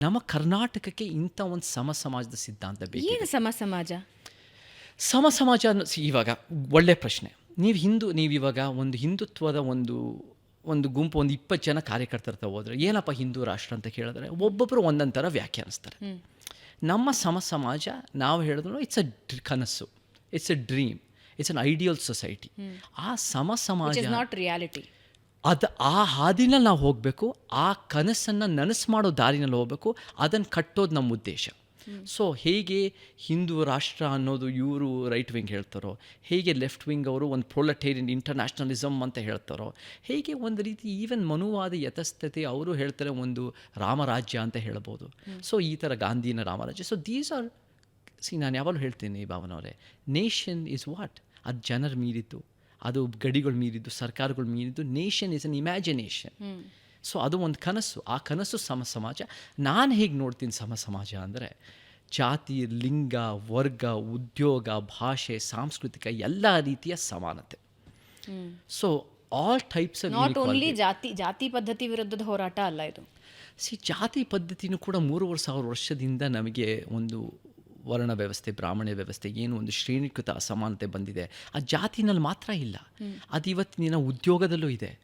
ನಮ್ಮ ಕರ್ನಾಟಕಕ್ಕೆ ಇಂಥ ಒಂದು ಸಮ ಸಮಾಜದ ಸಿದ್ಧಾಂತ ಬೇಕು ಏನು ಸಮ ಸಮಾಜ ಸಮ ಸಮಾಜ ಇವಾಗ ಒಳ್ಳೆ ಪ್ರಶ್ನೆ. ನೀವು ಹಿಂದೂ ನೀವು ಇವಾಗ ಒಂದು ಹಿಂದುತ್ವದ ಒಂದು ಒಂದು ಗುಂಪು ಒಂದು ಇಪ್ಪತ್ತು ಜನ ಕಾರ್ಯಕರ್ತರ ಹೋದ್ರೆ ಏನಪ್ಪ ಹಿಂದೂ ರಾಷ್ಟ್ರ ಅಂತ ಕೇಳಿದ್ರೆ ಒಬ್ಬೊಬ್ಬರು ಒಂದೊಂದು ಥರ ವ್ಯಾಖ್ಯಾನಿಸ್ತಾರೆ ನಮ್ಮ ಸಮ ಸಮಾಜ ನಾವು ಹೇಳಿದ್ರು ಇಟ್ಸ್ ಅ ಕನಸು. It's a dream it's an ideal society ಆ ಸಮ ಸಮಾಜ ನಾಟ್ ರಿಯಾಲಿಟಿ ಅದು ಆ ಹಾದಿನಲ್ಲಿ ನಾವು ಹೋಗಬೇಕು, ಆ ಕನಸನ್ನು ನನಸು ಮಾಡೋ ದಾರಿನಲ್ಲಿ ಹೋಗಬೇಕು, ಅದನ್ನು ಕಟ್ಟೋದು ನಮ್ಮ ಉದ್ದೇಶ. ಸೊ ಹೇಗೆ ಹಿಂದೂ ರಾಷ್ಟ್ರ ಅನ್ನೋದು ಇವರು ರೈಟ್ ವಿಂಗ್ ಹೇಳ್ತಾರೋ, ಹೇಗೆ ಲೆಫ್ಟ್ ವಿಂಗ್ ಅವರು ಒಂದು ಪ್ರೊಲಟೇರಿಯನ್ ಇಂಟರ್ನ್ಯಾಷನಲಿಸಮ್ ಅಂತ ಹೇಳ್ತಾರೋ, ಹೇಗೆ ಒಂದು ರೀತಿ ಈವನ್ ಮನುವಾದ ಯಥಸ್ಥತೆ ಅವರು ಹೇಳ್ತಾರೆ ಒಂದು ರಾಮರಾಜ್ಯ ಅಂತ ಹೇಳ್ಬೋದು. ಸೊ ಈ ಥರ ಗಾಂಧಿನ ರಾಮರಾಜ್ಯ. ಸೊ ದೀಸ್ ಆರ್ ಸಿ ನಾನು ಯಾವಾಗಲೂ ಹೇಳ್ತೀನಿ ಭಾವನವರೇ ನೇಷನ್ ಇಸ್ ವಾಟ್ ಅದು ಜನರ ಮೀರಿದ್ದು. ಅದು ಗಡಿಗಳು ಮೀರಿದ್ದು ಸರ್ಕಾರಗಳು ಮೀರಿದ್ದು nation is an imagination so ಅದು ಒಂದು ಕನಸು. ಆ ಕನಸು ಸಮ ಸಮಾಜ. ನಾನು ಹೇಗೆ ನೋಡ್ತೀನಿ ಸಮ ಸಮಾಜ ಅಂದರೆ ಜಾತಿ ಲಿಂಗ ವರ್ಗ ಉದ್ಯೋಗ ಭಾಷೆ ಸಾಂಸ್ಕೃತಿಕ ಎಲ್ಲ ರೀತಿಯ ಸಮಾನತೆ. So all types not only ಜಾತಿ ಜಾತಿ ಪದ್ಧತಿ ವಿರುದ್ಧದ ಹೋರಾಟ ಅಲ್ಲ ಇದು. ಸಿ ಜಾತಿ ಪದ್ಧತಿನೂ ಕೂಡ ಮೂರುವರೆ ಸಾವಿರ ವರ್ಷದಿಂದ ನಮಗೆ ಒಂದು ವರ್ಣ ವ್ಯವಸ್ಥೆ ಬ್ರಾಹ್ಮಣ್ಯ ವ್ಯವಸ್ಥೆ ಏನು ಒಂದು ಶ್ರೇಣೀಕೃತ ಅಸಮಾನತೆ ಬಂದಿದೆ. ಆ ಜಾತಿನಲ್ಲಿ ಮಾತ್ರ ಇಲ್ಲ. ಅದು ಇವತ್ತಿನ ಉದ್ಯೋಗದಲ್ಲೂ ಇದೆ.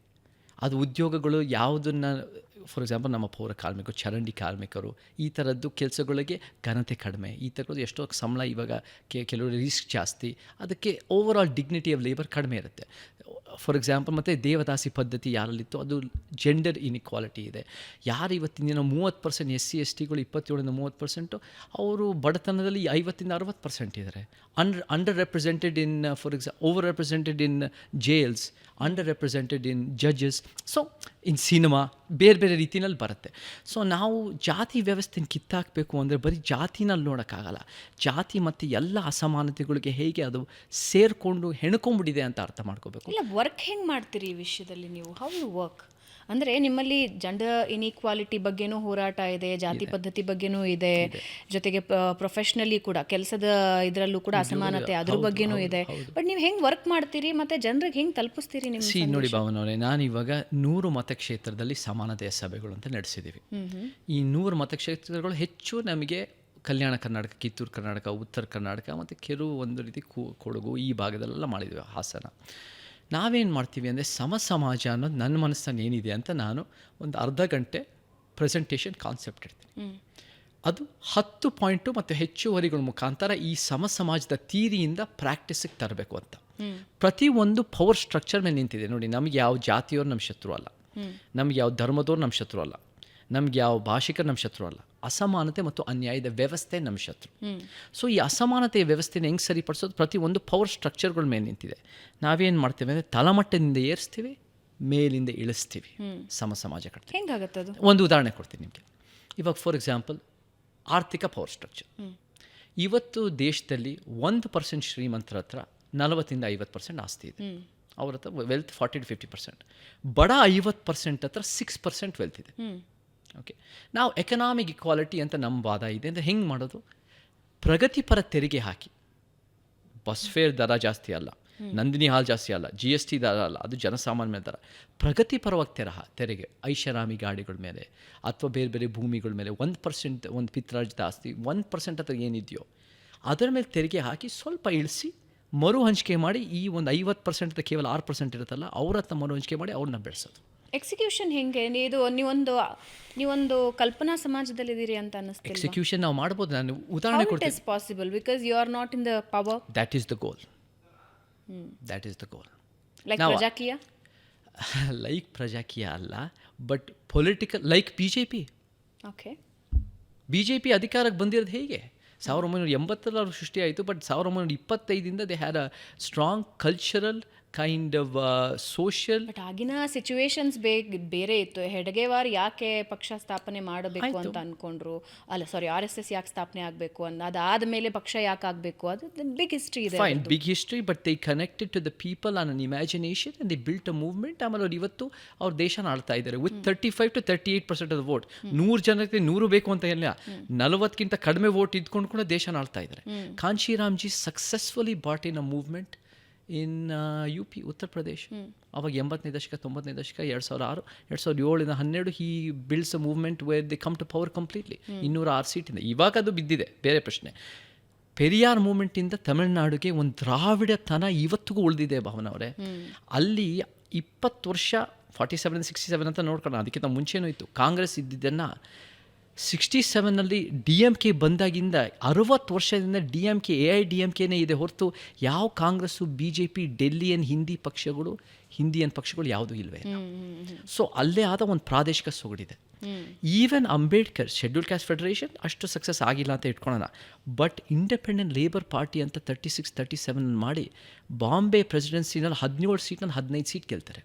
ಅದು ಉದ್ಯೋಗಗಳು ಯಾವುದನ್ನು ಫಾರ್ ಎಕ್ಸಾಂಪಲ್ ನಮ್ಮ ಪೌರ ಕಾರ್ಮಿಕರು ಚರಂಡಿ ಕಾರ್ಮಿಕರು ಈ ಥರದ್ದು ಕೆಲಸಗಳಿಗೆ ಘನತೆ ಕಡಿಮೆ. ಈ ಥರದ್ದು ಎಷ್ಟೋ ಸಂಬಳ ಇವಾಗ ಕೆ ಕೆಲವರು ರಿಸ್ಕ್ ಜಾಸ್ತಿ. ಅದಕ್ಕೆ over all dignity of labour ಕಡಿಮೆ ಇರುತ್ತೆ. ಫಾರ್ ಎಕ್ಸಾಂಪಲ್ ಮತ್ತು ದೇವದಾಸಿ ಪದ್ಧತಿ ಯಾರಲ್ಲಿತ್ತು ಅದು ಜೆಂಡರ್ ಇನ್ಇಕ್ವಾಲಿಟಿ ಇದೆ. ಯಾರು ಇವತ್ತಿನ ದಿನ ಮೂವತ್ತು ಪರ್ಸೆಂಟ್ ಎಸ್ ಸಿ ಎಸ್ ಟಿಗಳು ಇಪ್ಪತ್ತೇಳರಿಂದ ಮೂವತ್ತು ಪರ್ಸೆಂಟು ಅವರು ಬಡತನದಲ್ಲಿ ಐವತ್ತಿಂದ ಅರವತ್ತು ಪರ್ಸೆಂಟ್ ಇದ್ದಾರೆ. Under under represented in for exa over represented in jails under represented in judges so in cinema ಬೇರೆ ಬೇರೆ ರೀತಿಯಲ್ಲಿ ಬರುತ್ತೆ. ಸೊ ನಾವು ಜಾತಿ ವ್ಯವಸ್ಥೆನ ಕಿತ್ತಾಕಬೇಕು ಅಂದರೆ ಬರೀ ಜಾತಿನಲ್ಲಿ ನೋಡೋಕ್ಕಾಗಲ್ಲ. ಜಾತಿ ಮತ್ತು ಎಲ್ಲ ಅಸಮಾನತೆಗಳಿಗೆ ಹೇಗೆ ಅದು ಸೇರಿಕೊಂಡು ಹೆಣ್ಕೊಂಡ್ಬಿಟ್ಟಿದೆ ಅಂತ ಅರ್ಥ ಮಾಡ್ಕೋಬೇಕು. ಇಲ್ಲ ವರ್ಕ್ ಹೆಂಗ್ ಮಾಡ್ತೀರಿ ಈ ವಿಷಯದಲ್ಲಿ ನೀವು? ಹೌ ಯು ವರ್ಕ್ ಅಂದ್ರೆ ನಿಮ್ಮಲ್ಲಿ ಜೆಂಡರ್ ಇನ್ಇಕ್ವಾಲಿಟಿ ಬಗ್ಗೆನೂ ಹೋರಾಟ ಇದೆ ಜಾತಿ ಪದ್ಧತಿ ಬಗ್ಗೆನೂ ಇದೆ ಜೊತೆಗೆ ಪ್ರೊಫೆಷ್ನಲಿ ಕೂಡ ಕೆಲಸದ ಇದರಲ್ಲೂ ಕೂಡ ಅಸಮಾನತೆ ಅದ್ರ ಬಗ್ಗೆನೂ ಇದೆ. ಬಟ್ ನೀವು ಹೆಂಗ್ ವರ್ಕ್ ಮಾಡ್ತೀರಿ ಮತ್ತೆ ಜನರಿಗೆ ಹೆಂಗ್ ತಲುಪಿಸ್ತೀರಿ ನಿಮ್ಮ ಸಿ ನೋಡಿ ಭಾವನವರೇ ನಾನು ಇವಾಗ ನೂರು ಮತಕ್ಷೇತ್ರದಲ್ಲಿ ಸಮಾನತೆಯ ಸಭೆಗಳು ಅಂತ ನಡೆಸಿದ್ದೀವಿ ಈ ನೂರು ಮತಕ್ಷೇತ್ರಗಳು ಹೆಚ್ಚು ನಮಗೆ ಕಲ್ಯಾಣ ಕರ್ನಾಟಕ ಕಿತ್ತೂರು ಕರ್ನಾಟಕ ಉತ್ತರ ಕರ್ನಾಟಕ ಮತ್ತು ಕೆಲವು ಒಂದು ರೀತಿ ಕೊಡಗು ಈ ಭಾಗದಲ್ಲೆಲ್ಲ ಮಾಡಿದ್ದೀವಿ ಹಾಸನ. ನಾವೇನು ಮಾಡ್ತೀವಿ ಅಂದರೆ ಸಮ ಸಮಾಜ ಅನ್ನೋದು ನನ್ನ ಮನಸ್ಸಲ್ಲಿ ಏನಿದೆ ಅಂತ ನಾನು ಒಂದು ಅರ್ಧ ಗಂಟೆ ಪ್ರೆಸೆಂಟೇಷನ್ ಕಾನ್ಸೆಪ್ಟ್ ಇಡ್ತೀನಿ. ಅದು ಹತ್ತು ಪಾಯಿಂಟು ಮತ್ತು ಹೆಚ್ಚುವರಿಗಳ ಮುಖಾಂತರ ಈ ಸಮ ಸಮಾಜದ ತೀರಿಯಿಂದ ಪ್ರಾಕ್ಟೀಸಿಗೆ ತರಬೇಕು ಅಂತ. ಪ್ರತಿ ಒಂದು ಪವರ್ ಸ್ಟ್ರಕ್ಚರ್ ಮೇಲೆ ನಿಂತಿದೆ. ನೋಡಿ ನಮಗೆ ಯಾವ ಜಾತಿಯವ್ರು ನಮ್ಮ ಶತ್ರು ಅಲ್ಲ. ನಮ್ಗೆ ಯಾವ ಧರ್ಮದವ್ರು ನಮ್ಮ ಶತ್ರು ಅಲ್ಲ. ನಮ್ಗೆ ಯಾವ ಭಾಷಿಕರು ನಮ್ಮ ಶತ್ರು ಅಲ್ಲ. ಅಸಮಾನತೆ ಮತ್ತು ಅನ್ಯಾಯದ ವ್ಯವಸ್ಥೆ ನಮ್ಮ ಶತ್ರು. ಸೊ ಈ ಅಸಮಾನತೆಯ ವ್ಯವಸ್ಥೆನ ಹೆಂಗೆ ಸರಿಪಡಿಸೋದು? ಪ್ರತಿ ಒಂದು ಪವರ್ ಸ್ಟ್ರಕ್ಚರ್ಗಳ ಮೇಲೆ ನಿಂತಿದೆ. ನಾವೇನು ಮಾಡ್ತೇವೆ ಅಂದರೆ ತಳಮಟ್ಟದಿಂದ ಏರಿಸ್ತೀವಿ ಮೇಲಿಂದ ಇಳಿಸ್ತೀವಿ. ಸಮ ಸಮಾಜ ಕಟ್ತೀವಿ. ಅದು? ಒಂದು ಉದಾಹರಣೆ ಕೊಡ್ತೀನಿ ನಿಮಗೆ. ಇವಾಗ ಫಾರ್ ಎಕ್ಸಾಂಪಲ್ ಆರ್ಥಿಕ ಪವರ್ ಸ್ಟ್ರಕ್ಚರ್ ಇವತ್ತು ದೇಶದಲ್ಲಿ ಒಂದು ಪರ್ಸೆಂಟ್ ಶ್ರೀಮಂತರ ಹತ್ರ ನಲವತ್ತಿಂದ ಐವತ್ತು ಪರ್ಸೆಂಟ್ ಆಸ್ತಿ ಇದೆ. ಅವ್ರ ಹತ್ರ wealth forty to fifty percent ಬಡ ಐವತ್ತು ಪರ್ಸೆಂಟ್ ಹತ್ರ ಸಿಕ್ಸ್ ಪರ್ಸೆಂಟ್ ವೆಲ್ತ್ ಇದೆ. ಓಕೆ ನಾವು ಎಕನಾಮಿಕ್ ಇಕ್ವಾಲಿಟಿ ಅಂತ ನಮ್ಮ ವಾದ ಇದೆ ಅಂದರೆ ಹೆಂಗೆ ಮಾಡೋದು? ಪ್ರಗತಿಪರ ತೆರಿಗೆ ಹಾಕಿ. ಬಸ್ ಫೇರ್ ದರ ಜಾಸ್ತಿ ಅಲ್ಲ. ನಂದಿನಿ ಹಾಲ್ ಜಾಸ್ತಿ ಅಲ್ಲ. ಜಿ ಎಸ್ ಟಿ ದರ ಅಲ್ಲ. ಅದು ಜನಸಾಮಾನ್ಯ ದರ. ಪ್ರಗತಿಪರವಾಗಿ ತೆರ ತೆರಿಗೆ. ಐಷಾರಾಮಿ ಗಾಡಿಗಳ ಮೇಲೆ ಅಥವಾ ಬೇರೆ ಬೇರೆ ಭೂಮಿಗಳ ಮೇಲೆ ಒಂದು ಪರ್ಸೆಂಟ್ ಒಂದು ಪಿತ್ರಾರ್ಜಿತ ಆಸ್ತಿ ಒಂದು ಪರ್ಸೆಂಟ್ ಅಥವಾ ಏನಿದೆಯೋ ಅದರ ಮೇಲೆ ತೆರಿಗೆ ಹಾಕಿ ಸ್ವಲ್ಪ ಇಳಿಸಿ ಮರು ಹಂಚಿಕೆ ಮಾಡಿ ಈ ಒಂದು ಐವತ್ತು ಪರ್ಸೆಂಟ್ ಕೇವಲ ಆರು ಪರ್ಸೆಂಟ್ ಇರುತ್ತಲ್ಲ ಅವ್ರ ಹತ್ರ ಮರು ಹಂಚಿಕೆ ಮಾಡಿ ಅವ್ರನ್ನ ಬೆಳೆಸೋದು. ಎಕ್ಸಿಕ್ಯೂಷನ್ ಹೆಂಗೆ? ಇದು ನೀವೊಂದು ನೀವೊಂದು ಕಲ್ಪನಾ ಸಮಾಜದಲ್ಲಿ ಇದ್ದೀರಿ ಅಂತ ಅನ್ನಿಸ್ತಿಲ್ಲ ಎಕ್ಸಿಕ್ಯೂಷನ್ ನಾವು ಮಾಡ್ಬೋದು. ನಾನು ಉದಾಹರಣೆ ಇಟ್ ಕೊಡ್ತೀನಿ. Is possible because you are not in the power that is the goal that is the goal like ನಾವು- ಪ್ರಜಾಕೀಯ ಲೈಕ್ ಪ್ರಜಾಕೀಯ ಅಲ್ಲ but political like B J P okay B J P ಅಧಿಕಾರಕ್ಕೆ ಬಂದಿರೋದು ಹೇಗೆ? ಸಾವಿರದ ಒಂಬೈನೂರ ಎಂಬತ್ತರ ಸೃಷ್ಟಿಯಾಯಿತು ಬಟ್ ಸಾವಿರದ ಒಂಬೈನೂರ ಇಪ್ಪತ್ತೈದಿಂದ they had a strong cultural kind of social but ಆಗಿನ ಸಿಚುವೇಶನ್ಸ್ ಬೇಗ ಬೇರೆ ಇತ್ತು. ಹೆಡಗೇವಾರ್ ಯಾಕೆ ಪಕ್ಷ ಸ್ಥಾಪನೆ ಮಾಡಬೇಕು ಅಂತ ಅನ್ಕೊಂಡ್ರು. ಅಲ್ಲ ಸಾರಿ ಆರ್ ಎಸ್ ಎಸ್ ಯಾಕೆ ಸ್ಥಾಪನೆ ಆಗಬೇಕು ಅಂತ ಅದಾದ ಮೇಲೆ ಪಕ್ಷ ಯಾಕೆ ಆಗಬೇಕು? ಅದು ಬಿಗ್ ಹಿಸ್ಟ್ರಿ ಇದೆ fine big history but they connected to the people on an imagination they built a movement ಆಮೇಲೆ ಅವ್ರು ಇವತ್ತು ಅವ್ರ ದೇಶನ ಆಳ್ತಾ ಇದ್ದಾರೆ. With thirty five to thirty eight percent of vote ನೂರು ಜನಕ್ಕೆ ನೂರು ಬೇಕು ಅಂತ ಇಲ್ಲ ನಲವತ್ತಕ್ಕಿಂತ ಕಡಿಮೆ ವೋಟ್ ಇದ್ಕೊಂಡು ಕೂಡ ದೇಶನ ಆಳ್ತಾ ಇದ್ದಾರೆ. Kanshiramji successfully built in a movement in U P Uttar Pradesh. ಅವಾಗ ಎಂಬತ್ತನೇ ದಶಕ ತೊಂಬತ್ತನೇ ದಶಕ ಎರಡು ಸಾವಿರ ಆರು ಎರಡು ಸಾವಿರದ ಏಳಿಂದ ಹನ್ನೆರಡು ಈ builds a movement where they come to power completely ಇನ್ನೂರ ಆರು ಸೀಟಿಂದ ಇವಾಗ ಅದು ಬಿದ್ದಿದೆ ಬೇರೆ ಪ್ರಶ್ನೆ. ಪೆರಿಯಾರ್ ಮೂಮೆಂಟಿಂದ ತಮಿಳುನಾಡಿಗೆ ಒಂದು ದ್ರಾವಿಡತನ ಇವತ್ತಿಗೂ ಉಳಿದಿದೆ ಭಾವನ ಅವರೇ. ಅಲ್ಲಿ ಇಪ್ಪತ್ತು ವರ್ಷ ಫಾರ್ಟಿ ಸೆವೆನ್ ಸಿಕ್ಸ್ಟಿ ಸೆವೆನ್ ಅಂತ ನೋಡ್ಕೊಳ್ಳೋಣ ಅದಕ್ಕಿಂತ ಮುಂಚೆನೂ ಇತ್ತು. ಕಾಂಗ್ರೆಸ್ ಇದ್ದಿದ್ದನ್ನು ಸಿಕ್ಸ್ಟಿ ಸೆವೆನಲ್ಲಿ ಡಿ ಎಂ ಕೆ ಬಂದಾಗಿಂದ ಅರವತ್ತು ವರ್ಷದಿಂದ D M K A I D M ಕೆನೇ ಇದೆ ಹೊರತು ಯಾವ ಕಾಂಗ್ರೆಸ್ಸು ಬಿ ಜೆ ಪಿ ಡೆಲ್ಲಿಯನ್ ಹಿಂದಿ ಪಕ್ಷಗಳು ಹಿಂದಿಯನ್ ಪಕ್ಷಗಳು ಯಾವುದೂ ಇಲ್ವೇ ಇಲ್ಲ. ಸೊ ಅಲ್ಲೇ ಆದ ಒಂದು ಪ್ರಾದೇಶಿಕ ಸೊಗಡಿದೆ. Even Ambedkar schedule caste federation ಅಷ್ಟು ಸಕ್ಸಸ್ ಆಗಿಲ್ಲ ಅಂತ ಇಟ್ಕೊಳ್ಳೋಣ ಬಟ್ ಇಂಡಿಪೆಂಡೆಂಟ್ ಲೇಬರ್ ಪಾರ್ಟಿ ಅಂತ ತರ್ಟಿ ಸಿಕ್ಸ್ ತರ್ಟಿ ಸೆವೆನ್ ಮಾಡಿ ಬಾಂಬೆ ಪ್ರೆಸಿಡೆನ್ಸಿನಲ್ಲಿ ಹದಿನೇಳು ಸೀಟ್ನಲ್ಲಿ ಹದಿನೈದು ಸೀಟ್ ಗೆಲ್ತಾರೆ.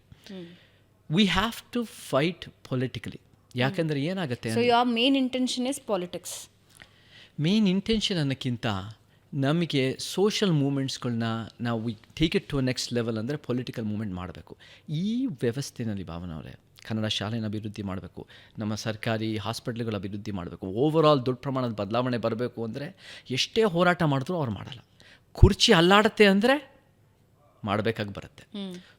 We have to fight politically ಯಾಕಂದರೆ ಏನಾಗುತ್ತೆ so your main intention is politics main intention ಅನ್ನೋಕ್ಕಿಂತ ನಮಗೆ ಸೋಷಲ್ ಮೂಮೆಂಟ್ಸ್ಗಳನ್ನ ನಾವು take it to next level ಅಂದರೆ ಪೊಲಿಟಿಕಲ್ ಮೂಮೆಂಟ್ ಮಾಡಬೇಕು. ಈ ವ್ಯವಸ್ಥೆನಲ್ಲಿ ಭಾವನ ಅವರೇ ಕನ್ನಡ ಶಾಲೆನ ಅಭಿವೃದ್ಧಿ ಮಾಡಬೇಕು ನಮ್ಮ ಸರ್ಕಾರಿ ಹಾಸ್ಪಿಟ್ಲ್ಗಳ ಅಭಿವೃದ್ಧಿ ಮಾಡಬೇಕು ಓವರ್ ಆಲ್ ದೊಡ್ಡ ಪ್ರಮಾಣದ ಬದಲಾವಣೆ ಬರಬೇಕು ಅಂದರೆ ಎಷ್ಟೇ ಹೋರಾಟ ಮಾಡಿದ್ರೂ ಅವ್ರು ಮಾಡಲ್ಲ. ಕುರ್ಚಿ ಅಲ್ಲಾಡುತ್ತೆ ಅಂದರೆ ಮಾಡಬೇಕಾಗಿ ಬರುತ್ತೆ.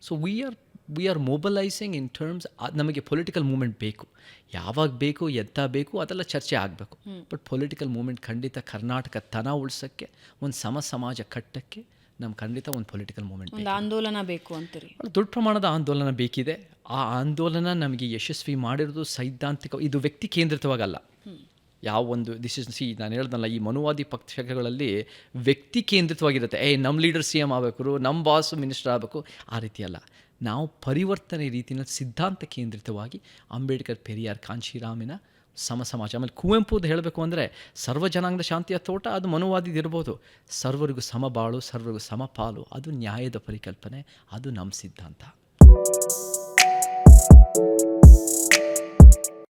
So we are we are mobilising in terms ನಮಗೆ ಪೊಲಿಟಿಕಲ್ ಮೂಮೆಂಟ್ ಬೇಕು. ಯಾವಾಗ ಬೇಕು ಎಂಥ ಬೇಕು ಅದೆಲ್ಲ ಚರ್ಚೆ ಆಗಬೇಕು. ಬಟ್ ಪೊಲಿಟಿಕಲ್ ಮೂಮೆಂಟ್ ಖಂಡಿತ ಕರ್ನಾಟಕ ತನ ಉಳಿಸೋಕ್ಕೆ ಒಂದು ಸಮ ಸಮಾಜ ಕಟ್ಟಕ್ಕೆ ನಮ್ಗೆ ಖಂಡಿತ ಒಂದು ಪೊಲಿಟಿಕಲ್ ಮೂಮೆಂಟ್ ಒಂದು ಆಂದೋಲನ ಬೇಕು ಅಂತೀರಿ. ದೊಡ್ಡ ಪ್ರಮಾಣದ ಆಂದೋಲನ ಬೇಕಿದೆ. ಆ ಆಂದೋಲನ ನಮಗೆ ಯಶಸ್ವಿ ಮಾಡಿರೋದು ಸೈದ್ಧಾಂತಿಕ ಇದು ವ್ಯಕ್ತಿ ಕೇಂದ್ರಿತವಾಗಲ್ಲ. ಯಾವ ಒಂದು ದಿಸ್ ಇಸ್ ಸಿ ನಾನು ಹೇಳ್ದಲ್ಲ ಈ ಮನುವಾದಿ ಪಕ್ಷಗಳಲ್ಲಿ ವ್ಯಕ್ತಿ ಕೇಂದ್ರಿತವಾಗಿರುತ್ತೆ. ಏ ನಮ್ಮ ಲೀಡರ್ ಸಿ ಎಂ ಆಗಬೇಕು ನಮ್ಮ ಬಾಸ್ ಮಿನಿಸ್ಟರ್ ಆಗಬೇಕು ಆ ರೀತಿ ಅಲ್ಲ. ನಾವು ಪರಿವರ್ತನೆ ರೀತಿಯಲ್ಲಿ ಸಿದ್ಧಾಂತ ಕೇಂದ್ರಿತವಾಗಿ ಅಂಬೇಡ್ಕರ್ ಪೆರಿಯಾರ್ ಕಾಂಶಿರಾಮಿನ ಸಮ ಸಮಾಜ ಆಮೇಲೆ ಅಂತ ಹೇಳಬೇಕು ಅಂದರೆ ಸರ್ವ ಜನಾಂಗದ ಶಾಂತಿಯ ತೋಟ, ಅದು ಮನುವಾದಿದಿರ್ಬೋದು ಸರ್ವರಿಗೂ ಸಮಬಾಳು ಸರ್ವರಿಗೂ ಸಮಪಾಲು ಅದು ನ್ಯಾಯದ ಪರಿಕಲ್ಪನೆ, ಅದು ನಮ್ಮ ಸಿದ್ಧಾಂತ.